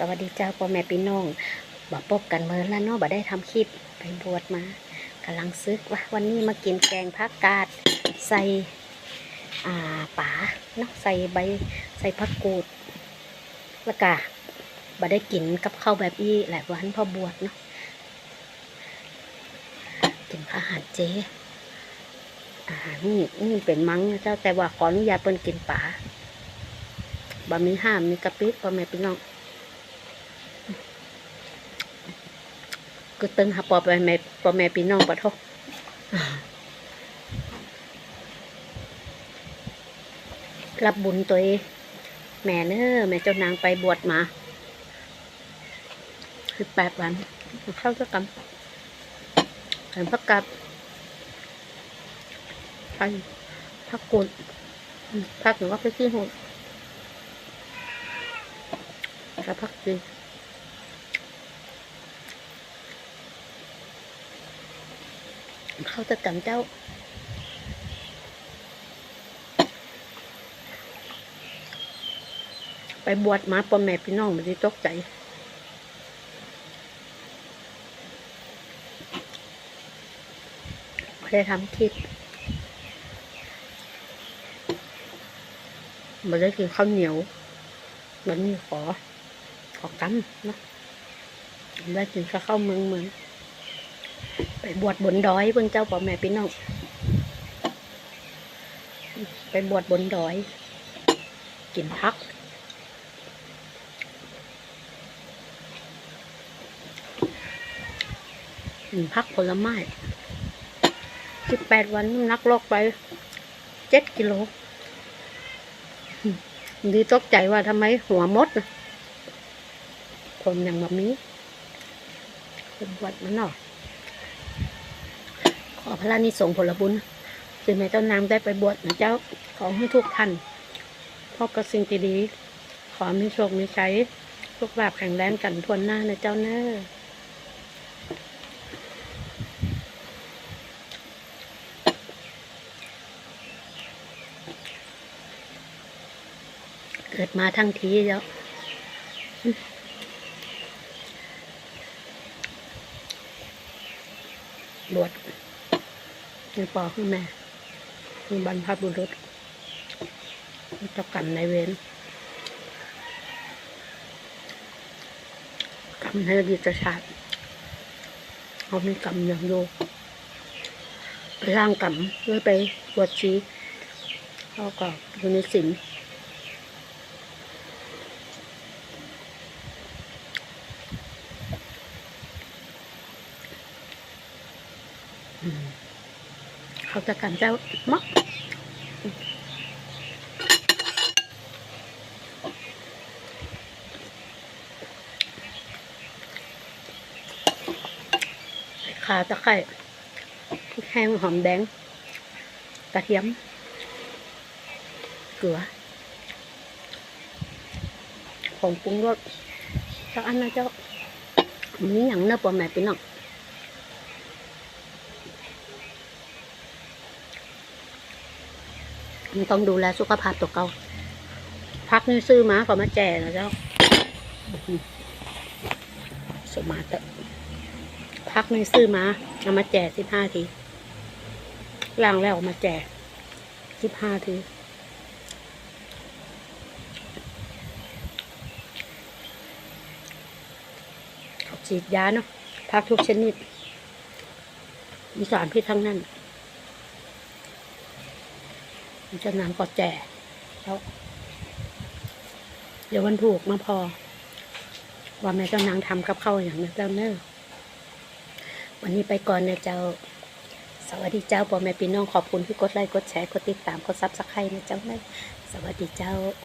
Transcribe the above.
สวัสดีเจ้าพ่อแม่พี่น้องบ่พบกันเมื่อแล้วเนาะบ่ได้ทำคลิปไปบวชมากำลังซึกว่าวันนี้มากินแกงผักกาดใส่อ่าป๋าเนาะใส่ใบใส่ผักกูดแล้วก็บ่ได้กินกับข้าวแบบอี้หลายวันพอบวชเนาะกินอาหารเจอาหารนี่นี่เป็นมั้งนะเจ้าแต่ว่าขออนุญาตเปิ้นกินป๋าบะมีห้ามมีกะปิพ่อแม่พี่น้อง ก็ตึงหาปอไปแม่ปอแม่พี่น้องปะทกรับบุญตัวเองแม่เนอแม่เจ้านางไปบวชมาคือแปดวันเข้าเจ้ากรรมเห็นพักกับไปพักกุลพักหรือว่าไปที่หุ่นแล้วพักดี เขาจะกันเจ้า ไปบวชมาปอแม่พี่น้องม่ได้ตกใจ ไม่ได้ทำคลิปไม่ได้กินข้าวเหนียวมันนี่ขอ ขอกำเนะไม่ได้กินข้าวเมืองเมือง ไปบวชบนดอยเพิ่งเจ้าพ่อแม่พี่น้องไปบวชบนดอย กินพักกินพักผลไม้สิบแปดวันนักลดไปเจ็ดกิโลดีตกใจว่าทำไมหัวมดนะคนอย่างแบบนี้เป็นบวชมันเนาะ อพระนิสงส์ผลบุญจึงแม่เจ้านางได้ไปบวชนะเจ้าขอให้ทุกท่านพบกับสิ่งดี ขอมีโชค มีชัยทุกแบบแข็งแรงกันทวนหน้านะเจ้าเน้อเกิดมาทั้งทีแล้วบวช มีปอขึ้นแม่มีบรรพบุรุษเจ้ากรรมในเวรกรรมในอดีตชาติเขามีกรรมอย่างโยไปร่างกรรมเพื่อไปบวชชีเขาก็อยู่ในสิง เขาจะกันเจ้ามักขาตะไคร้แห้งหอมแดง กระเทียม เกลือผงปรุงรสสักอันนะเจ้ามีอย่างเนื้อปลาแม่พี่น้อง มัน ต้องดูแลสุขภาพตัวเก่าพักนี่ซื้อมาก็มาแจกนะเจ้าสมาเตพักนี่ซื้อมาเอามาแจกสิบห้าทีล้างแล้วเอามาแจกสิบห้าทีฉีดยาเนาะพักทุกชนิดมีสารพิษทั้งนั้น มันจะนำก็แจกแล้วเดี๋ยววันถูกมาพอ ว่าแม่เจ้านางทำกับข้าวอย่างนี้เจ้าเนอวันนี้ไปก่อนนะเจ้า สวัสดีเจ้าพ่อแม่พี่น้องขอบคุณที่กดไลค์กดแชร์กดติดตามกดซับสไครต์นะเจ้าเนอสวัสดีเจ้า